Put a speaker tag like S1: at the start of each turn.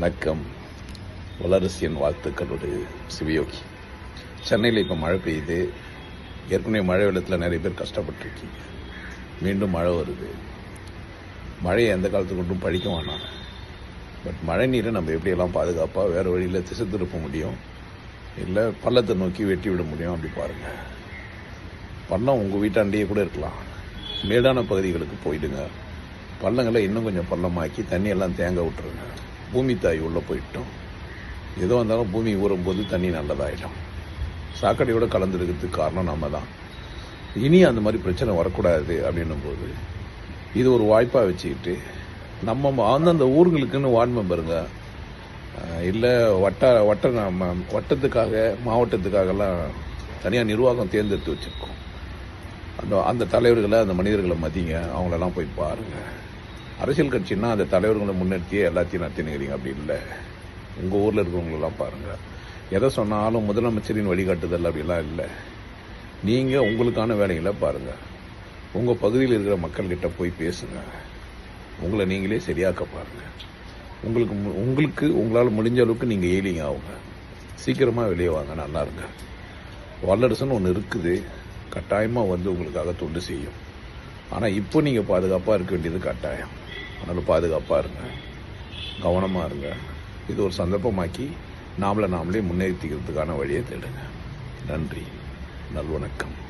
S1: வணக்கம். வளரசியன் வாழ்த்துக்கள் சிவயோகி. சென்னையில் இப்போ மழை பெய்யுது. ஏற்கனவே மழை வெள்ளத்தில் நிறைய பேர் கஷ்டப்பட்டுருக்கீங்க. மீண்டும் மழை வருது. மழையை எந்த காலத்துக்கு கொண்டும் பழிக்க வேணாம். பட் மழை நீரை நம்ம எப்படியெல்லாம் பாதுகாப்பாக வேறு வழியில் திசை திருப்ப முடியும்? இல்லை பள்ளத்தை நோக்கி வெட்டி விட முடியும் அப்படி பாருங்கள் பள்ளம் உங்கள் வீட்டாண்டையே கூட இருக்கலாம். மேடான பகுதிகளுக்கு போயிடுங்க. பள்ளங்களை இன்னும் கொஞ்சம் பள்ளமாக்கி தண்ணியெல்லாம் தேங்க விட்டுருங்க. பூமி தாய் உள்ளே போயிட்டோம். எதோ வந்தாலும் பூமி ஊறும்போது தண்ணி நல்லதாயிடும். சாக்கடையோடு கலந்துருக்கிறதுக்கு காரணம் நம்ம தான் இனி அந்த மாதிரி பிரச்சனை வரக்கூடாது அப்படின்னும் போது இது ஒரு வாய்ப்பாக வச்சுக்கிட்டு நம்ம ம- அந்தந்த ஊர்களுக்குன்னு வார்டு மெம்பருங்க இல்லை வட்ட வட்ட நம்ம வட்டத்துக்காக மாவட்டத்துக்காகலாம் தனியாக நிர்வாகம் தேர்ந்தெடுத்து வச்சுருக்கோம். அந்த அந்த தலைவர்களை அந்த மனிதர்களை மதிங்க அவங்களெல்லாம் போய் பாருங்கள் அரசியல் கட்சின்னா அந்த தலைவர்களை முன்னிறுத்தியே எல்லாத்தையும் நடத்தினுக்கிறீங்க. அப்படி இல்லை. உங்கள் ஊரில் இருக்கிறவங்களெல்லாம் பாருங்கள் எதை சொன்னாலும் முதலமைச்சரின் வழிகாட்டுதல் அப்படிலாம் இல்லை. நீங்கள் உங்களுக்கான வேலைகளை பாருங்கள் உங்கள் பகுதியில் இருக்கிற மக்கள்கிட்ட போய் பேசுங்க. உங்களை நீங்களே சரியாக்க பாருங்கள் உங்களுக்கு மு- உங்களுக்கு உங்களால் முடிஞ்ச அளவுக்கு நீங்கள் ஏலிங்க ஆகுங்க. சீக்கிரமாக வெளியே வாங்க நல்லா இருங்க. வல்லரசுன்னு ஒன்று இருக்குது. கட்டாயமாக வந்து உங்களுக்காக தொண்டு செய்யும். ஆனால் இப்போ நீங்கள் பாதுகாப்பாக இருக்க வேண்டியது கட்டாயம். அதனால் பாதுகாப்பாக இருங்க. கவனமாக இருங்க. இது ஒரு சந்தர்ப்பமாக்கி நாமளை நாமளே முன்னேற்றிக்கிறதுக்கான வழியை தேடுங்க. நன்றி. நல்வணக்கம்.